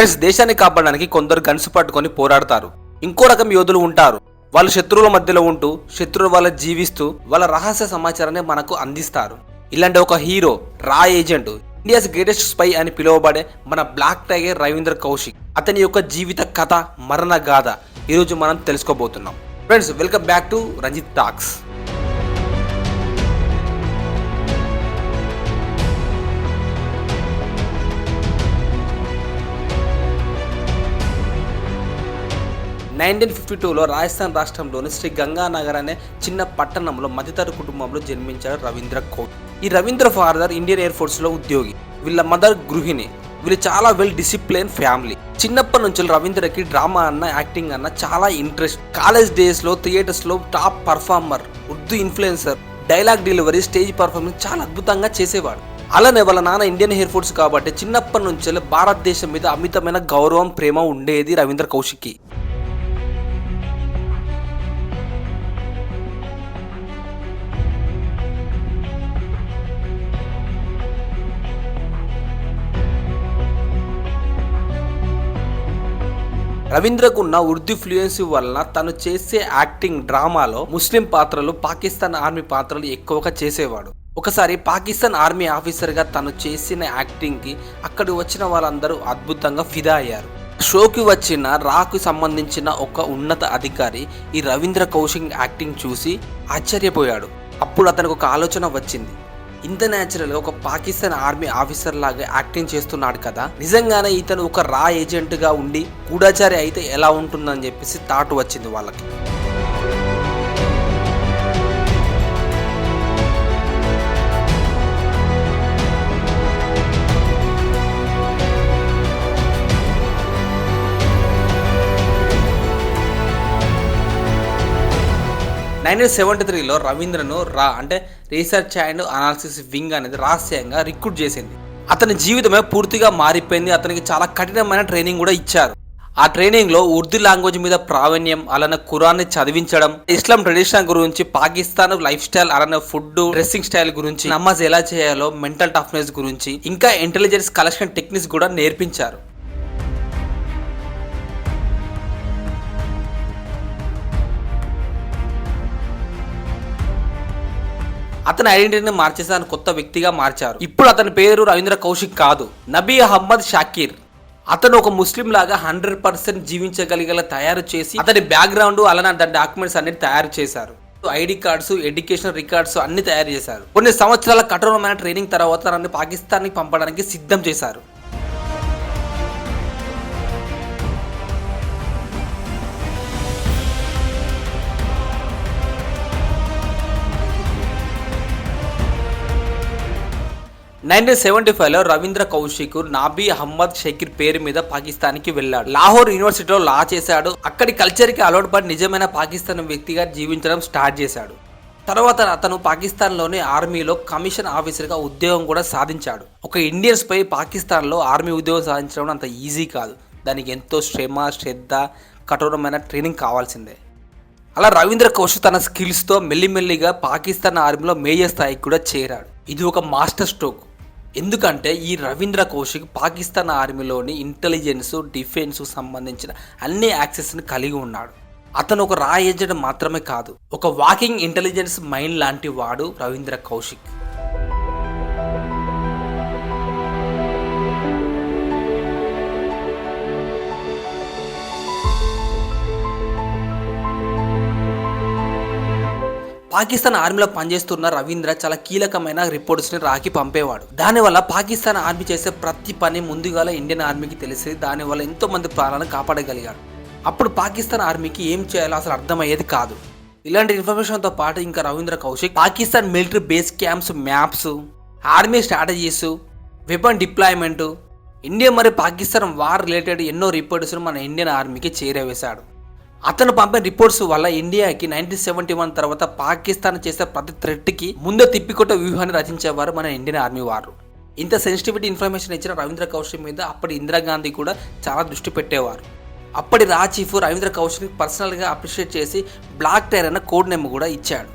Friends దేశాన్ని కాపాడడానికి కొందరు గన్స్ పట్టుకొని పోరాడతారు. ఇంకో రకం యోధులు ఉంటారు. వాళ్ళు శత్రువుల మధ్యలో ఉంటూ శత్రువుల వల్ల జీవిస్తూ వాళ్ళ రహస్య సమాచారాన్ని మనకు అందిస్తారు. ఇలాంటి ఒక హీరో రా ఏజెంట్ ఇండియాస్ గ్రేటెస్ట్ స్పై అని పిలువబడే మన బ్లాక్ టైగర్ రవీంద్ర కౌశిక్ అతని యొక్క జీవిత కథ మరణ గాథ ఈరోజు మనం తెలుసుకోబోతున్నాం. Friends welcome back to Ranjith talks. Nineteen fifty టూలో రాజస్థాన్ రాష్ట్రంలోని శ్రీ గంగానగర్ అనే చిన్న పట్టణంలో మధ్యతర కుటుంబంలో జన్మించాడు రవీంద్ర కౌర్ ఈ రవీంద్ర ఫాదర్ ఇండియన్ ఎయిర్ ఫోర్స్లో ఉద్యోగి. వీళ్ళ మదర్ గృహిణి. వీళ్ళు చాలా వెల్ డిసిప్లిన్ ఫ్యామిలీ చిన్నప్పటి నుంచి రవీంద్రకి డ్రామా అన్న యాక్టింగ్ అన్న చాలా ఇంట్రెస్ట్ కాలేజ్ డేస్లో థియేటర్స్లో top performer Urdu influencer dialogue delivery stage performance చాలా అద్భుతంగా చేసేవాడు. అలానే వాళ్ళ నాన్న ఇండియన్ ఎయిర్ ఫోర్స్ కాబట్టి చిన్నప్పటి నుంచి భారతదేశం మీద అమితమైన గౌరవం ప్రేమ ఉండేది రవీంద్ర కౌశిక్కి. రవీంద్రకు ఉన్న ఉర్దూ ఫ్లూయెన్సీ వలన తను చేసే యాక్టింగ్ డ్రామాలో ముస్లిం పాత్రలు పాకిస్తాన్ ఆర్మీ పాత్రలు ఎక్కువగా చేసేవాడు. ఒకసారి పాకిస్తాన్ ఆర్మీ ఆఫీసర్గా తను చేసిన యాక్టింగ్కి అక్కడికి వచ్చిన వాళ్ళందరూ అద్భుతంగా ఫిదా అయ్యారు. షోకి వచ్చిన రాకు సంబంధించిన ఒక ఉన్నత అధికారి ఈ రవీంద్ర కౌశిక్ యాక్టింగ్ చూసి ఆశ్చర్యపోయాడు. అప్పుడు అతనికి ఒక ఆలోచన వచ్చింది. ఇంత న్యాచురల్గా ఒక పాకిస్తాన్ ఆర్మీ ఆఫీసర్ లాగా యాక్టింగ్ చేస్తున్నాడు కదా. నిజంగానే ఇతను ఒక రా ఏజెంట్గా ఉండి గూఢాచారి అయితే ఎలా ఉంటుందని చెప్పేసి థాట్ వచ్చింది వాళ్ళకి. నైన్టీన్ సెవెంటీ త్రీలో రవీంద్రను రా అంటే రీసెర్చ్ అండ్ అనాలిసిస్ వింగ్ అనేది రహస్యంగా రిక్రూట్ చేసింది. అతని జీవితమే పూర్తిగా మారిపోయింది. అతనికి చాలా కఠినమైన ట్రైనింగ్ కూడా ఇచ్చారు. ఆ ట్రైనింగ్లో ఉర్దూ లాంగ్వేజ్ మీద ప్రావీణ్యం అలానే ఖురాన్ని చదివించడం ఇస్లాం ట్రెడిషన్ గురించి పాకిస్తాన్ లైఫ్ స్టైల్ అలానే ఫుడ్ డ్రెస్సింగ్ స్టైల్ గురించి నమాజ్ ఎలా చేయాలో మెంటల్ టఫ్నెస్ గురించి ఇంకా ఇంటెలిజెన్స్ కలెక్షన్ టెక్నిక్స్ కూడా నేర్పించారు. అతని ఐడెంటిటీని మార్చేసి అతను కొత్త వ్యక్తిగా మార్చారు. ఇప్పుడు అతని పేరు రవీంద్ర కౌశిక్ కాదు. నబీ అహ్మద్ షాకీర్. అతను ఒక ముస్లిం లాగా హండ్రెడ్ పర్సెంట్ జీవించగలిగేలా తయారు చేసి అతని బ్యాక్గ్రౌండ్ అలానే దాని డాక్యుమెంట్స్ అన్ని తయారు చేశారు. ఐడి కార్డ్స్ ఎడ్యుకేషన్ రికార్డ్స్ అన్ని తయారు చేశారు. కొన్ని సంవత్సరాల కఠోరమైన ట్రైనింగ్ తర్వాత తనని పాకిస్తాన్కి పంపడానికి సిద్ధం చేశారు. నైన్టీన్ సెవెంటీ ఫైవ్లో రవీంద్ర కౌశిక్ నాబీ అహ్మద్ షకీర్ పేరు మీద పాకిస్తాన్కి వెళ్ళాడు. లాహోర్ యూనివర్సిటీలో లా చేశాడు. అక్కడి కల్చర్కి అలవాటు పడి నిజమైన పాకిస్తాన్ వ్యక్తిగా జీవించడం స్టార్ట్ చేశాడు. తర్వాత అతను పాకిస్తాన్లోని ఆర్మీలో కమిషన్ ఆఫీసర్గా ఉద్యోగం కూడా సాధించాడు. ఒక ఇండియన్స్ పై పాకిస్తాన్లో ఆర్మీ ఉద్యోగం సాధించడం అంత ఈజీ కాదు. దానికి ఎంతో శ్రమ శ్రద్ధ కఠోరమైన ట్రైనింగ్ కావాల్సిందే. అలా రవీంద్ర కౌశిక్ తన స్కిల్స్తో మెల్లిమెల్లిగా పాకిస్తాన్ ఆర్మీలో మేజర్ స్థాయికి కూడా చేరాడు. ఇది ఒక మాస్టర్ స్ట్రోక్. ఎందుకంటే ఈ రవీంద్ర కౌశిక్ పాకిస్తాన్ ఆర్మీలోని ఇంటెలిజెన్స్ డిఫెన్స్ సంబంధించిన అన్ని యాక్సెస్ని కలిగి ఉన్నాడు. అతను ఒక రా ఏజెంట్ మాత్రమే కాదు ఒక వాకింగ్ ఇంటెలిజెన్స్ మైండ్ లాంటి వాడు రవీంద్ర కౌశిక్ పాకిస్తాన్ ఆర్మీలో పనిచేస్తున్న రవీంద్ర చాలా కీలకమైన రిపోర్ట్స్ని రాకి పంపేవాడు. దానివల్ల పాకిస్తాన్ ఆర్మీ చేసే ప్రతి పని ముందుగాల ఇండియన్ ఆర్మీకి తెలిసి దానివల్ల ఎంతో మంది ప్రాణాలను కాపాడగలిగాడు. అప్పుడు పాకిస్తాన్ ఆర్మీకి ఏం చేయాలో అసలు అర్థమయ్యేది కాదు. ఇలాంటి ఇన్ఫర్మేషన్తో పాటు ఇంకా Ravindra Kaushik Pakistan military base camps maps army strategies weapon deployment India మరియు పాకిస్తాన్ వార్ రిలేటెడ్ ఎన్నో రిపోర్ట్స్ను మన ఇండియన్ ఆర్మీకి చేరవేశాడు. అతను పంపిన రిపోర్ట్స్ వల్ల ఇండియాకి నైన్టీన్ సెవెంటీ వన్ తర్వాత పాకిస్తాన్ చేసే ప్రతి థ్రెట్కి ముందే తిప్పికొట్టే వ్యూహాన్ని రచించేవారు మన ఇండియన్ ఆర్మీ వారు. ఇంత సెన్సిటివిటీ ఇన్ఫర్మేషన్ ఇచ్చిన రవీంద్ర కౌశల్ మీద అప్పటి ఇందిరాగాంధీ కూడా చాలా దృష్టి పెట్టేవారు. అప్పటి రా చీఫ్ రవీంద్ర కౌశిక్ పర్సనల్గా అప్రిషియేట్ చేసి బ్లాక్ టైర్ అన్న కోడ్ నేమ్ కూడా ఇచ్చాడు.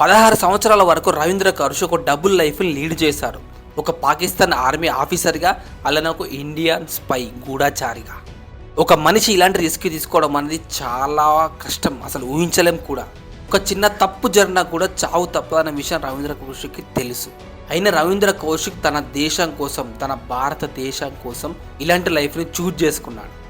పదహారు సంవత్సరాల వరకు రవీంద్ర కౌశ్ ఒక డబుల్ లైఫ్ని లీడ్ చేశారు. ఒక పాకిస్తాన్ ఆర్మీ ఆఫీసర్గా అలానే ఒక ఇండియన్ స్పై గూఢాచారిగా. ఒక మనిషి ఇలాంటి రిస్క్ తీసుకోవడం అనేది చాలా కష్టం. అసలు ఊహించలేం కూడా. ఒక చిన్న తప్పు జరిగినా కూడా చావు తప్పు అనే విషయం రవీంద్ర కౌశిక్కి తెలుసు. అయినా రవీంద్ర కౌశిక్ తన దేశం కోసం తన భారతదేశం కోసం ఇలాంటి లైఫ్ని చూజ్ చేసుకున్నాడు.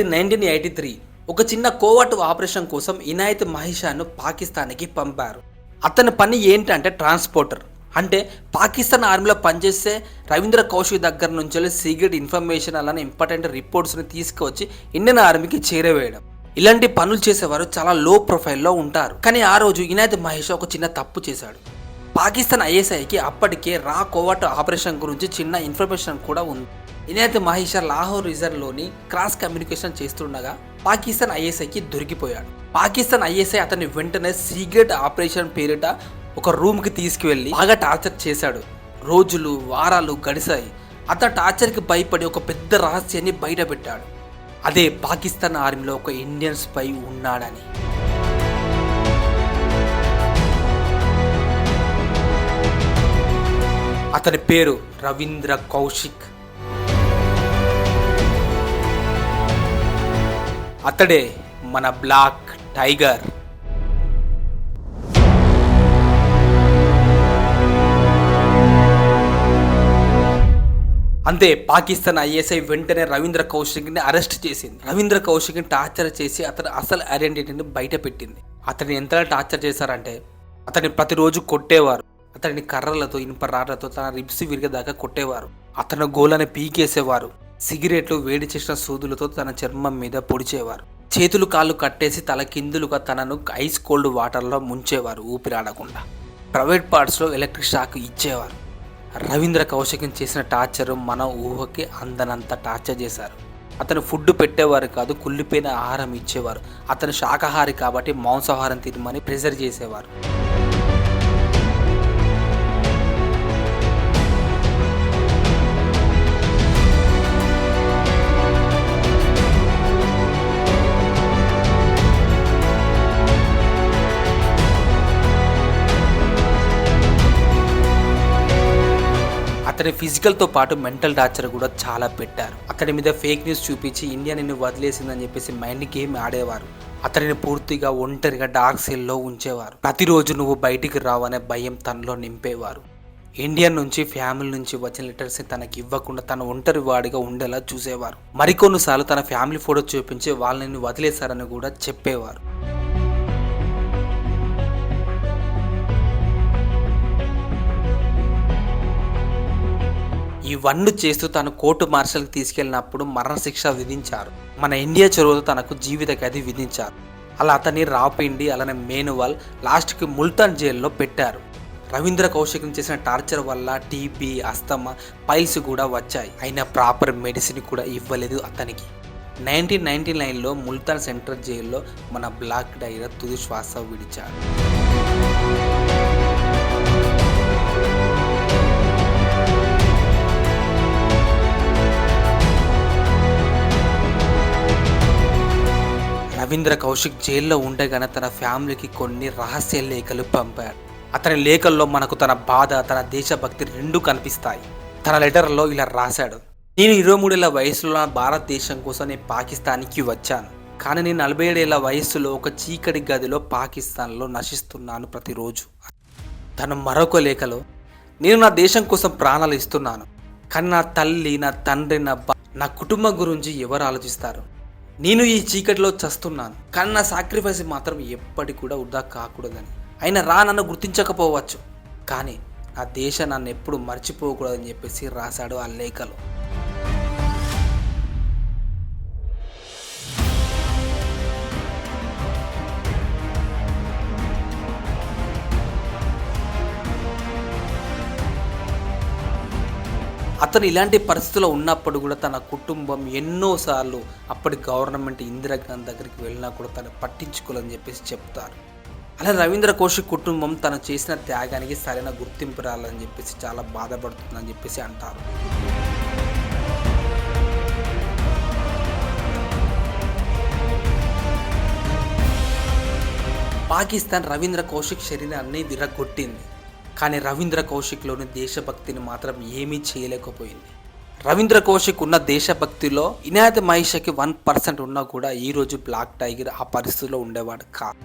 అది నైన్టీన్ ఎయిటీ త్రీ. ఒక చిన్న కోవట్ ఆపరేషన్ కోసం ఇనాయత్ మహిషాను పాకిస్తాన్కి పంపారు. అతని పని ఏంటంటే ట్రాన్స్పోర్టర్. అంటే పాకిస్తాన్ ఆర్మీలో పనిచేసే రవీంద్ర కౌశిక్ దగ్గర నుంచి సీక్రెట్ ఇన్ఫర్మేషన్ అలానే ఇంపార్టెంట్ రిపోర్ట్స్ని తీసుకువచ్చి ఇండియన్ ఆర్మీకి చేరవేయడం. ఇలాంటి పనులు చేసేవారు చాలా లో ప్రొఫైల్లో ఉంటారు. కానీ ఆ రోజు ఇనాయత్ మహేష్ ఒక చిన్న తప్పు చేశాడు. పాకిస్తాన్ ఐఎస్ఐకి అప్పటికే రా కోవాట్ ఆపరేషన్ గురించి చిన్న ఇన్ఫర్మేషన్ కూడా ఉంది. ఇనాయత్ మహేషా లాహోర్ రిజర్వ్లోని క్రాస్ కమ్యూనికేషన్ చేస్తుండగా పాకిస్తాన్ ఐఎస్ఐకి దొరికిపోయాడు. పాకిస్తాన్ ఐఎస్ఐ అతన్ని వెంటనే సీక్రెట్ ఆపరేషన్ పేరిట ఒక రూమ్కి తీసుకువెళ్ళి బాగా టార్చర్ చేశాడు. రోజులు వారాలు గడిశాయి. అతను టార్చర్కి భయపడి ఒక పెద్ద రహస్యాన్ని బయట పెట్టాడు అదే పాకిస్తాన్ ఆర్మీలో ఒక ఇండియన్ స్పై ఉన్నాడని. అతని పేరు రవీంద్ర కౌశిక్. అతడే మన బ్లాక్ టైగర్. అంతే పాకిస్తాన్ ఐఎస్ఐ వెంటనే రవీంద్ర కౌశిక్ని అరెస్ట్ చేసింది. రవీంద్ర కౌశిక్ని టార్చర్ చేసి అతని అసలు ఐడెంటిటీని బయట పెట్టింది. అతన్ని ఎంతలా టార్చర్ చేశారంటే అతన్ని ప్రతిరోజు కొట్టేవారు. అతని కర్రలతో ఇనుప రాళ్ళతో తన రిబ్స్ విరిగేదాకా కొట్టేవారు. అతను గోలని పీకేసేవారు. సిగరెట్లు వేడి చేసిన సూదులతో తన చర్మం మీద పొడిచేవారు. చేతులు కాళ్ళు కట్టేసి తల కిందులుగా తనను ఐస్ కోల్డ్ వాటర్లో ముంచేవారు ఊపిరాడకుండా ప్రైవేట్ పార్ట్స్లో ఎలక్ట్రిక్ షాక్ ఇచ్చేవారు. రవీంద్ర కౌశికం చేసిన టార్చర్ మన ఊహకి అందనంత టార్చర్ చేశారు. అతను ఫుడ్ పెట్టేవారు కాదు కుళ్ళిపోయిన ఆహారం ఇచ్చేవారు. అతను శాకాహారి కాబట్టి మాంసాహారం తినమని ప్రెజర్ చేసేవారు. అతని ఫిజికల్తో పాటు మెంటల్ టార్చర్ కూడా చాలా పెట్టారు. అతని మీద ఫేక్ న్యూస్ చూపించి ఇండియా నిన్ను వదిలేసిందని చెప్పేసి మైండ్ గేమ్ ఆడేవారు. అతనిని పూర్తిగా ఒంటరిగా డార్క్ సెల్లో ఉంచేవారు. ప్రతిరోజు నువ్వు బయటికి రావనే భయం తనలో నింపేవారు. ఇండియా నుంచి ఫ్యామిలీ నుంచి వచ్చిన లెటర్స్ తనకి ఇవ్వకుండా తన ఒంటరి వాడిగా ఉండేలా చూసేవారు. మరికొన్నిసార్లు తన ఫ్యామిలీ ఫోటో చూపించి వాళ్ళని వదిలేశారని కూడా చెప్పేవారు. ఇవన్నీ చేస్తూ తను కోర్టు మార్షల్కి తీసుకెళ్ళినప్పుడు మరణశిక్ష విధించారు. మన ఇండియా చొరవతో తనకు జీవిత ఖైదీ విధించారు. అలా అతన్ని రాపిండి అలానే మేనువాల్ లాస్ట్కి ముల్తాన్ జైల్లో పెట్టారు. రవీంద్ర కౌశికం చేసిన టార్చర్ వల్ల టీబీ అస్తమా పైల్స్ కూడా వచ్చాయి. అయినా ప్రాపర్ మెడిసిన్ కూడా ఇవ్వలేదు అతనికి. నైన్టీన్ నైన్టీ నైన్లో ముల్తాన్ సెంట్రల్ జైల్లో మన బ్లాక్ డైరర్ తుది శ్వాస విడిచాడు. రవీంద్ర కౌశిక్ జైల్లో ఉండగానే తన ఫ్యామిలీకి కొన్ని రహస్య లేఖలు పంపాడు అతని లేఖల్లో మనకు తన బాధ తన దేశభక్తి రెండూ కనిపిస్తాయి. తన లెటర్లో ఇలా రాశాడు. నేను ఇరవై మూడేళ్ళ వయసులో నా భారతదేశం కోసం నేను పాకిస్తాన్కి వచ్చాను. కానీ నేను నలభై ఏడేళ్ళ వయస్సులో ఒక చీకటి గదిలో పాకిస్తాన్లో నశిస్తున్నాను ప్రతిరోజు. తను మరొక లేఖలో నేను నా దేశం కోసం ప్రాణాలు ఇస్తున్నాను. కానీ నా తల్లి నా తండ్రి నా బా నా కుటుంబం గురించి ఎవరు ఆలోచిస్తారు? నేను ఈ చీకటిలో చస్తున్నాను. కానీ నా సాక్రిఫైస్ మాత్రం ఎప్పటికి కూడా వృధా కాకూడదని. అయినా రా నన్ను గుర్తించకపోవచ్చు. కానీ నా దేశం నన్ను ఎప్పుడు మర్చిపోకూడదని చెప్పేసి రాశాడు ఆ లేఖలో. అతను ఇలాంటి పరిస్థితిలో ఉన్నప్పుడు కూడా తన కుటుంబం ఎన్నోసార్లు అప్పటి గవర్నమెంట్ ఇందిరాగాంధీ దగ్గరికి వెళ్ళినా కూడా తను పట్టించుకోలేదని చెప్పేసి చెప్తారు. అలా రవీంద్ర కౌశిక్ కుటుంబం తను చేసిన త్యాగానికి సరైన గుర్తింపు రాలని చెప్పేసి చాలా బాధపడుతుందని చెప్పేసి అంటారు. పాకిస్తాన్ రవీంద్ర కౌశిక్ శరీరాన్ని విరగొట్టింది. కానీ రవీంద్ర కౌశిక్లోని దేశభక్తిని మాత్రం ఏమీ చేయలేకపోయింది. రవీంద్ర కౌశిక్ ఉన్న దేశభక్తిలో ఇనాయత్ మహిషకి వన్ పర్సెంట్ ఉన్నా కూడా ఈ రోజు బ్లాక్ టైగర్ ఆ పరిస్థితిలో ఉండేవాడు కాదు.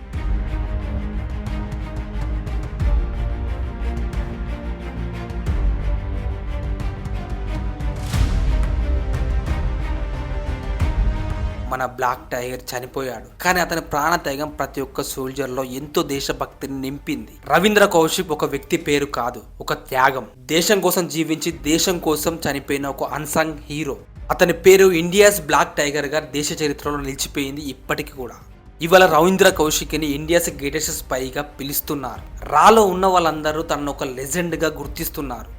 మన బ్లాక్ టైగర్ చనిపోయాడు. కానీ అతని ప్రాణత్యాగం ప్రతి ఒక్క సోల్జర్లో ఎంతో దేశభక్తిని నింపింది. రవీంద్ర కౌశిక్ ఒక వ్యక్తి పేరు కాదు ఒక త్యాగం. దేశం కోసం జీవించి దేశం కోసం చనిపోయిన ఒక అన్సంగ్ హీరో. అతని పేరు ఇండియాస్ బ్లాక్ టైగర్గా దేశ చరిత్రలో నిలిచిపోయింది ఇప్పటికీ కూడా. ఇవాళ రవీంద్ర కౌశిక్ని ఇండియాస్ గ్రేటెస్ట్ స్పైగా పిలుస్తున్నారు. రాలో ఉన్న వాళ్ళందరూ తనను ఒక లెజెండ్గా గుర్తిస్తున్నారు.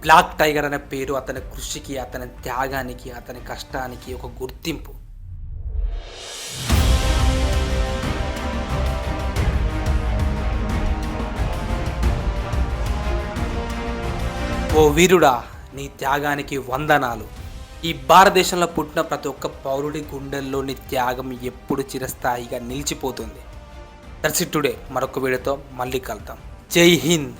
బ్లాక్ టైగర్ అనే పేరు అతని కృషికి అతని త్యాగానికి అతని కష్టానికి ఒక గుర్తింపు. ఓ వీరుడా నీ త్యాగానికి వందనాలు. ఈ భారతదేశంలో పుట్టిన ప్రతి ఒక్క పౌరుడి గుండెల్లో నీ త్యాగం ఎప్పుడు చిరస్థాయిగా నిలిచిపోతుంది. That's today. మరొక వీడియోతో మళ్ళీ కలుద్దాం. జై హింద్.